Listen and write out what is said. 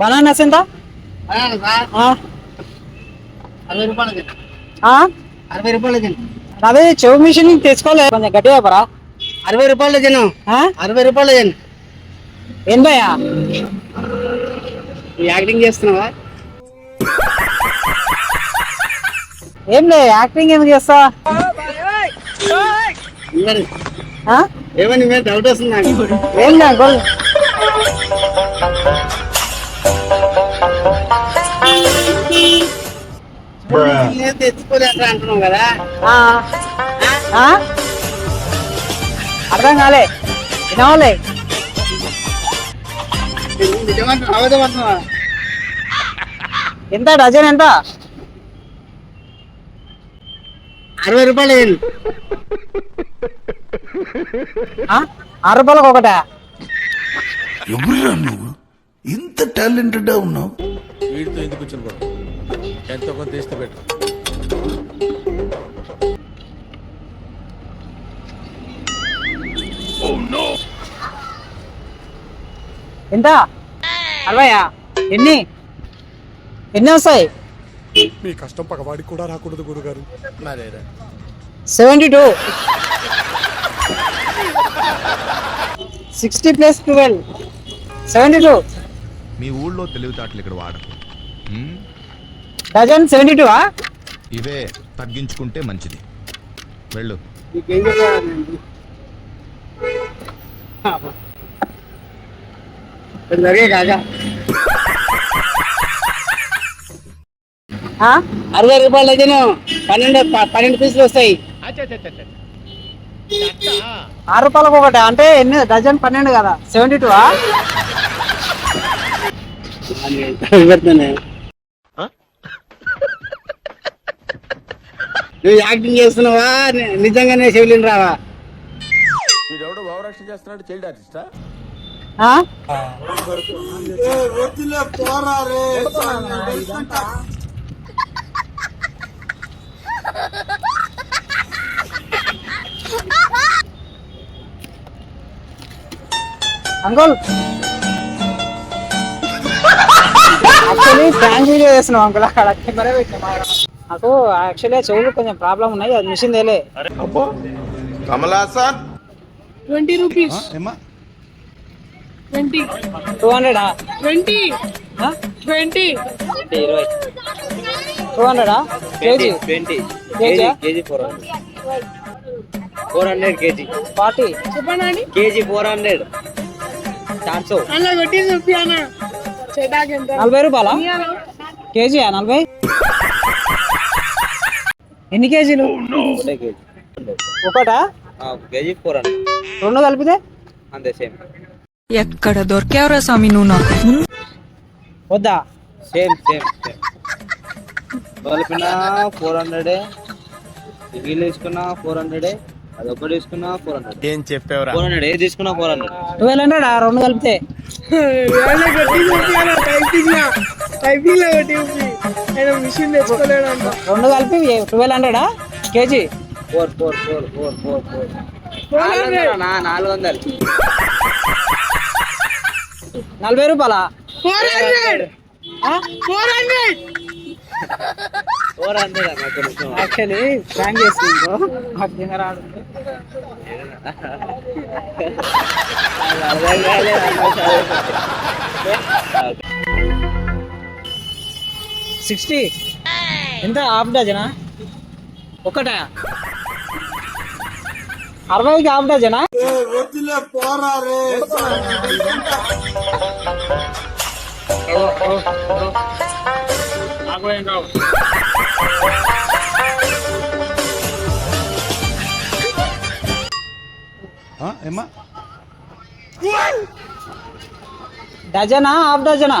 Bananas ఎంత అరవై రూపాయలు అదే చెవు మిషన్ తెచ్చుకోలే. కొంచెం గట్టిగా పరా అరవై రూపాయలు తిను. అరవై రూపాయలు తిను. నువ్వు యాక్టింగ్ చేస్తున్నావా? ఏం లే యాక్టింగ్ ఎందుకు చేస్తా? ఏమని డౌట్ వస్తుంది ఏం లే అంకుల్ నేను తెచ్చుకోలేక అంటున్నావు కదా ఆ. ఆ? అర్థం కాలే. వినవాలే. ఎంత? డజన్ ఎంత? అరవై రూపాయలు? ఆరు రూపాయలకు ఒకటా. ఎవరురా నువ్వు? ఇంత టాలెంటెడ్ ఉన్నావు. వీడితో ఎందుకు వచ్చిన గొడవ ఎంతో కొంత తీస్తే బెటర్ ఎంత అరవయా ఎన్ని? ఎన్ని వస్తాయి? మీ కష్టం పగవాడికి కూడా రాకూడదు గురుగారు. మరేరా? Seventy two sixty plus twelve seventy two మీ ఊళ్ళో తెలివితేటలు ఇక్కడ ఉమ్, డజన్ సెవెంటీ టూ ఇవే తగ్గించుకుంటే మంచిది. వెళ్ళు. అరవై రూపాయలు తిను పన్నెండు పన్నెండు పీసులు వస్తాయి. ఆరు రూపాయలకు ఒకటి అంటే ఎన్ని డజన్ పన్నెండు కదా సెవెంటీ టూ నువ్వు యాక్టింగ్ చేస్తున్నావా? నిజంగానే చెవిలిని రావా వీడెవడో చేస్తున్నాడు చైల్డ్ ఆర్టిస్టా? అంకుల్! ప్రాంక్ వీడియో చేస్తున్నాం అంకుల్. అక్కడ పెట్టినా నాకు యాక్చువల్లీ చెవులు కొంచెం ప్రాబ్లం ఉన్నాయి అది మిషన్ తేలే. కమలాసన్ ట్వంటీ రూపీస్ ట్వంటీ టూ హండ్రెడా ట్వంటీ ట్వంటీ ఇరవై. Two హండ్రెడా KG twenty KG KG four hundred four hundred KG forty చెప్పండి కేజీ ఫోర్ హండ్రెడ్ చార్సో అలా కొట్టి చూపి అన్న నలభై రూపాయలా? కేజీయా నలభై? ఎన్ని కేజీలు? ఒకటే కేజీ. ఒకటా? కేజీ ఫోర్ హండ్రెడ్ రెండు కలిపితే? అంతే సేమ్. ఎక్కడ దొరికావురా స్వామి నువ్వు నాకు? వద్దా? Same same same. కలిపిన ఫోర్ హండ్రెడే వీళ్ళు తీసుకున్నా ఫోర్ హండ్రెడే అది ఒకటి తీసుకున్నా ఫోర్ హండ్రెడ్ ఏం. చెప్పావురా? ఫోర్ హండ్రెడ్ ఏది తీసుకున్నా ఫోర్ హండ్రెడ్ ట్వెల్వ్ హండ్రెడ్? రెండు కలిపితే? అలా కొట్టి చూపి అన్న టైపింగ్ లా టైపింగ్ లా కొట్టి చూపి ఆయన మిషన్ తెచ్చుకోలేడు అంట రెండు కలిపి twelve హండ్రెడా? KG? Four four four four four four. నాలుగు వందలు. నలభై రూపాయలా? Four hundred. Four hundred. Four actually అర్థం కాలేదు. అన్న, చదువు. సిక్స్టీ. ఎంత? హాఫ్ డజనా? ఒకటా? అరవైకి హాఫ్ డజనా? ఏమ్మా? డజనా? హాఫ్ డజనా?